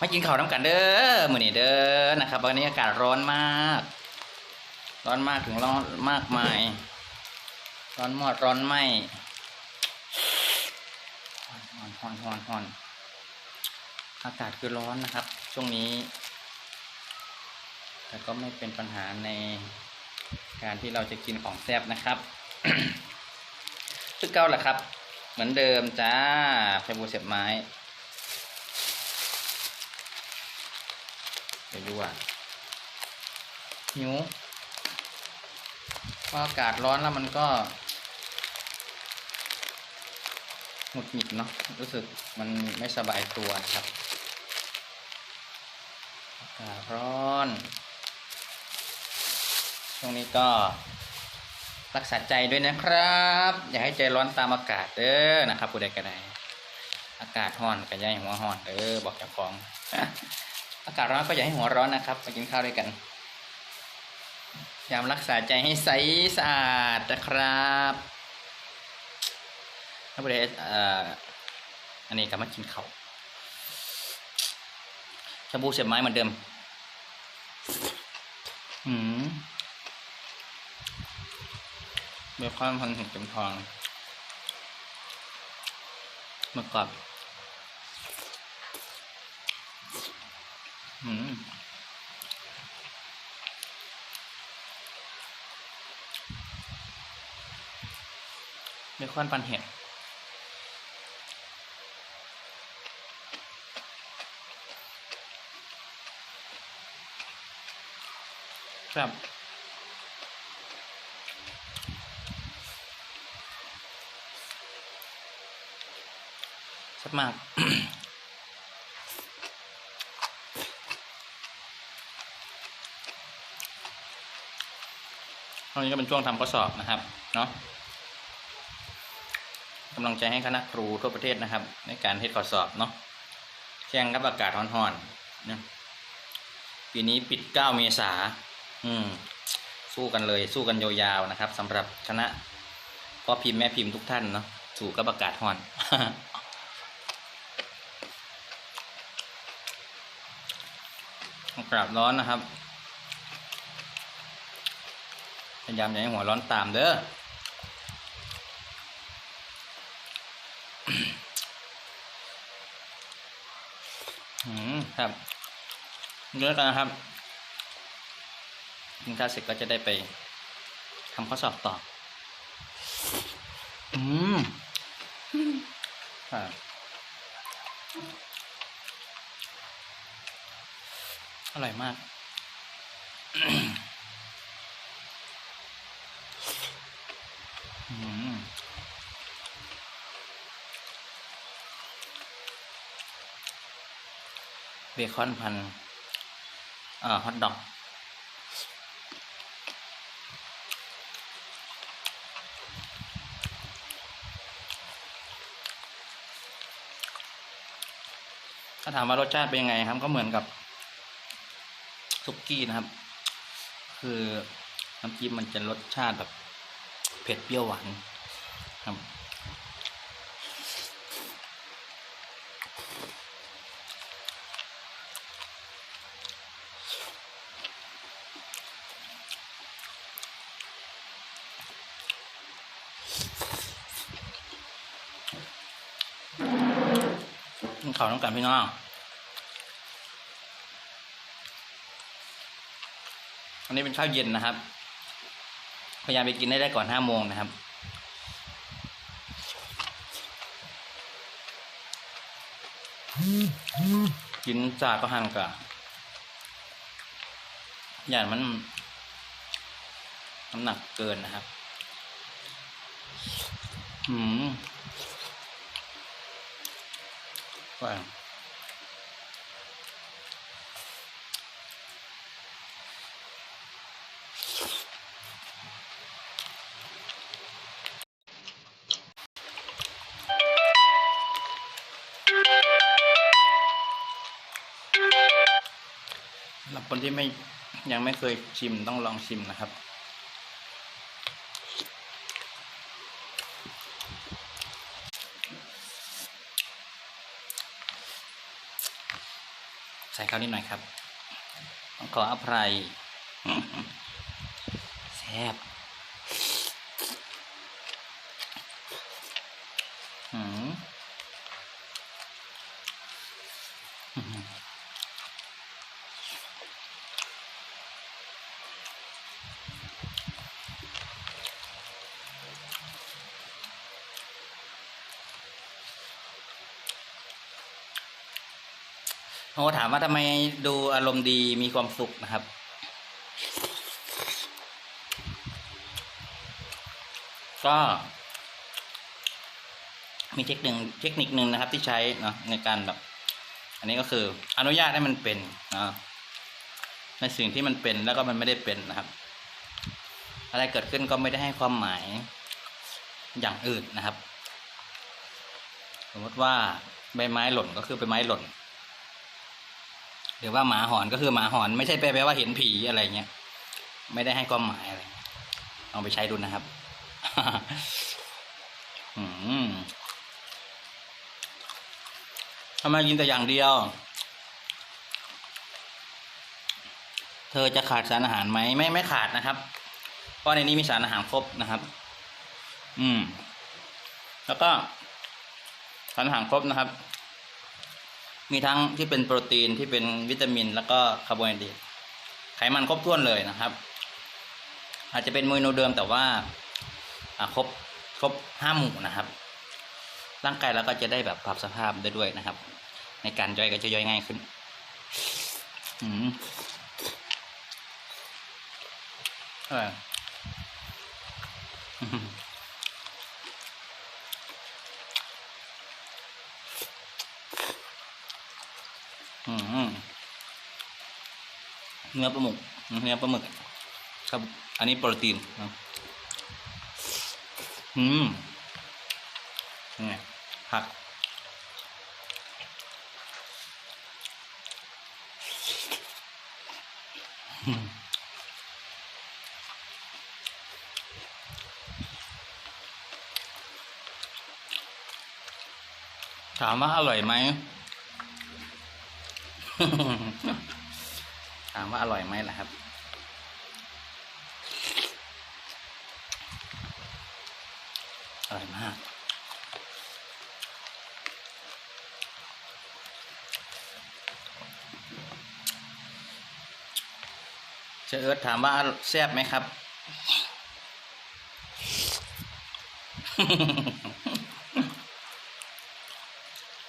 มากินข้าวน้ำกันเด้อมื้อนี้เด้อนะครับวันนี้อากาศร้อนมาก ร้อนมากถึงร้อนมากมาย ร้อนมอดร้อนไหมฮอนฮอนฮอนฮอนอากาศคือร้อนนะครับ ช่วงนี้ แต่ก็ไม่เป็นปัญหาในการที่เราจะกินของแซ่บนะครับคือเก้าแหละครับ เหมือนเดิมจ้าชาบูเสียบไม้ เดี๋ยวดูอะหิวพออากาศร้อนแล้วมันก็หงุดหงิดเนาะรู้สึกมันไม่สบายตัวครับอากาศร้อนช่วงนี้ก็รักษาใจด้วยนะครับ อย่าให้ใจร้อนตามอากาศเด้อนะครับผู้ใดก็ได้อากาศร้อนก็อย่าหัวร้อนเด้อบอกเจ้าของ อากาศร้อนก็อย่าให้หัวร้อนนะครับมากินข้าวด้วยกันยามรักษาใจให้ใสสะอาดนะครับถ้าผู้ใดเอ่ออันนี้ก็มากินข้าวชาบูเสียบไม้เหมือนเดิม อืมเบคอนพันถึงเต็มทองเมื่อก่อนอืม เบคอนปันเห็ดครับแซ่บมาก ตอนนี้ก็เป็นช่วงทำข้อสอบนะครับเนาะกำลังใจให้คณะครูทั่วประเทศนะครับ ในการเทศข้อสอบเนาะแข่งกับอากาศร้อนๆนะปีนี้ปิด 9 เมษาอืมสู้กันเลยสู้กันยาวๆนะครับสำหรับคณะพ่อพิมพ์แม่พิมพ์ทุกท่านเนาะสู้กับอากาศร้อนอากาศร้อนนะครับ พยายามอย่าให้หัวร้อนตามเด้ออืมครับเยอะกันนะครับกินข้าวเสร็จก็จะได้ไปทำข้อสอบต่อ อืมครับอร่อยมาก เบคอนพันอ่อฮอทดอกถ้าถามว่ารสชาติเป็นยังไงครับก็เหมือนกับซุกี้นะครับ คือน้ำจิ้มมันจะรสชาติแบบเผ็ดเปรี้ยวหวานครับ กินข้าวน้ำกันพี่น้องอันนี้เป็นข้าวเย็นนะครับ พยายามไปกินได้ได้ก่อนห้าโมงนะครับ กินจากก็หันกะอย่างมันน้ำหนักเกินนะครับ อืม ว่าสำหรับคนที่ไม่ยังไม่เคยชิมต้องลองชิมนะครับ ใส่ข้าวนิดหน่อยครับต้องขออภัยแซ่บหืม โอ้ถามว่าทำไมดูอารมณ์ดีมีความสุขนะครับ ก็ มีเทคนิคเทคนิคหนึ่งนะครับที่ใช้เนาะในการแบบ อันนี้ก็คือ อนุญาตให้มันเป็นเนาะในสิ่งที่มันเป็นแล้วก็มันไม่ได้เป็นนะครับ อะไรเกิดขึ้นก็ไม่ได้ให้ความหมายอย่างอื่นนะครับ สมมติว่าใบไม้หล่นก็คือใบไม้หล่น หรือว่าหมาหอนก็คือหมาหอน ไม่ใช่แปลว่าเห็นผีอะไรเงี้ยไม่ได้ให้ความหมายอะไรลองไปใช้ดูนะครับอืมทำไมกินแต่อย่างเดียว เธอจะขาดสารอาหารไหมไม่ไม่ขาดนะครับ เพราะในนี้มีสารอาหารครบนะครับ อืม แล้วก็สารอาหารครบนะครับ มีทั้งที่เป็นโปรตีนที่เป็นวิตามิน แล้วก็คาร์โบไฮเดรตไขมันครบถ้วนเลยนะครับ อาจจะเป็นเมนูเดิมแต่ว่าครบครบห้าหมู่นะครับ ร่างกายเราก็จะได้แบบปรับสภาพได้ด้วยนะครับ ในการย่อยก็จะย่อยง่ายขึ้นอืมเอออืม เนื้อปลาหมึกเนื้อปลาหมึก ครับ อันนี้โปรตีนนะอืมนี่ผักอืมถามว่าอร่อยไหม ถามว่าอร่อยไหมล่ะครับ อร่อยมากเชอเอิร์ธถามว่าแซ่บไหมครับ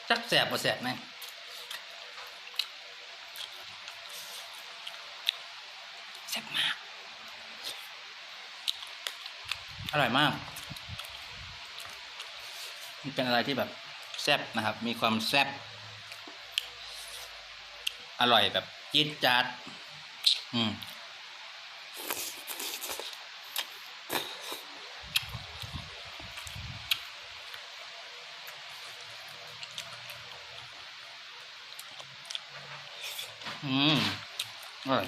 จักแซ่บบ่แซ่บไหมแซ่บมาก อ ร่อยมาก มันเป็นอะไรที่แบบแซ่บนะครับ มีความแซ่บ อร่อยแบบจี๊ดจ๊าด อืมอืมอร่อย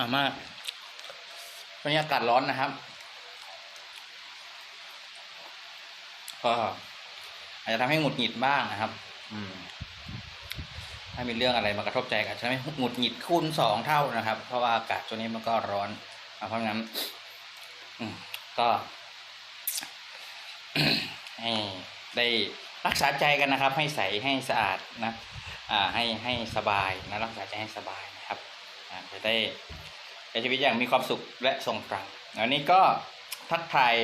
มามากวันนี้อากาศร้อนนะครับก็อาจจะทำให้หงุดหงิดบ้างนะครับ อืม ถ้ามีเรื่องอะไรมากระทบใจก็อาจจะทำให้หงุดหงิดคูณสองเท่านะครับ เพราะว่าอากาศช่วงนี้มันก็ร้อนอ่าเพราะงั้น อืม ก็ให้ได้รักษาใจกันนะครับ ให้ใสให้สะอาดนะ อ่า ให้ให้สบายนะรักษาใจให้สบายนะครับ อ่าจะได้ ใช้ชีวิตอย่างมีความสุขและทรงพลังวันนี้ก็ทักทาย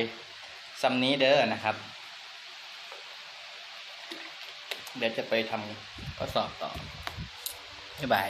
ซัมนี้เด้อนะครับ เดี๋ยวจะไปทำข้อสอบต่อบ๊ายบาย